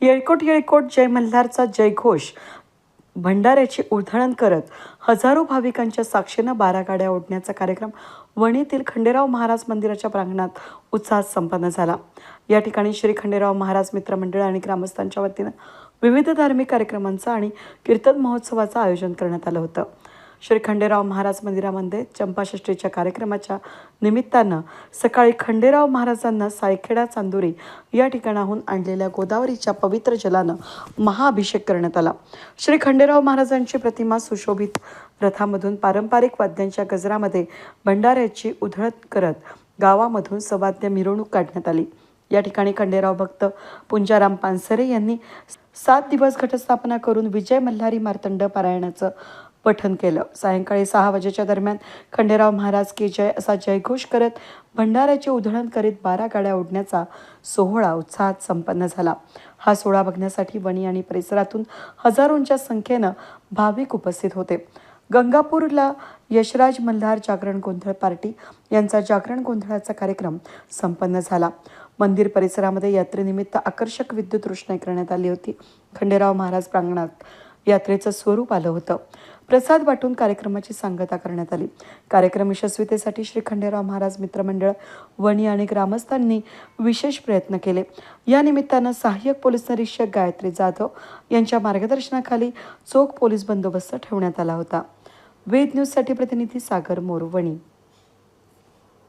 येळकोट येळकोट जय मल्हारचा जयघोष भंडाऱ्याची उधळण करत हजारो भाविकांच्या साक्षीनं बारा गाड्या ओढण्याचा कार्यक्रम वणीतील खंडेराव महाराज मंदिराच्या प्रांगणात उत्साहात संपन्न झाला. या ठिकाणी श्री खंडेराव महाराज मित्रमंडळ आणि ग्रामस्थांच्या वतीनं विविध धार्मिक कार्यक्रमांचं आणि कीर्तन महोत्सवाचं आयोजन करण्यात आलं होतं. श्री खंडेराव महाराज मंदिरामध्ये चंपाषष्ठीच्या कार्यक्रमाच्या निमित्तानं सकाळी खंडेराव महाराजांना सायखेडा चांदोरी या ठिकाणाहून आणलेल्या गोदावरीच्या पवित्र जलानं महाअभिषेक करण्यात आला. श्री खंडेराव महाराजांची प्रतिमा सुशोभित रथामधून पारंपरिक वाद्यांच्या गजरामध्ये भंडाऱ्याची उधळत करत गावामधून सवाद्य मिरवणूक काढण्यात आली. या ठिकाणी खंडेराव भक्त पुंजाराम पानसरे यांनी सात दिवस घटस्थापना करून विजय मल्हारी मार्तंड पारायणाचं पठण केलं. सायंकाळी सहा वाजेच्या दरम्यान खंडेराव महाराज की जय असा जयघोष करत भंडाऱ्याचे उधळण करीत बारा गाड्या ओढण्याचा सोहळा उत्साहात संपन्न झाला. हा सोहळा बघण्यासाठी वणी आणि परिसरातून हजारोंच्या संख्येनं भाविक उपस्थित होते. गंगापूरला यशराज मल्हार जागरण गोंधळ पार्टी यांचा जागरण गोंधळाचा कार्यक्रम संपन्न झाला. मंदिर परिसरामध्ये यात्रेनिमित्त आकर्षक विद्युत रोषणाई करण्यात आली होती. खंडेराव महाराज प्रांगणात यात्रेचं स्वरूप आलं होतं. प्रसाद वाटून कार्यक्रमाची सांगता करण्यात आली. कार्यक्रम यशस्वीतेसाठी श्री खंडेराव महाराज मित्रमंडळ वणी आणि ग्रामस्थांनी विशेष प्रयत्न केले. या निमित्तानं सहाय्यक पोलीस निरीक्षक गायत्री जाधव यांच्या मार्गदर्शनाखाली चोख पोलीस बंदोबस्त ठेवण्यात आला होता. वेद न्यूजसाठी प्रतिनिधी सागर मोरवणी.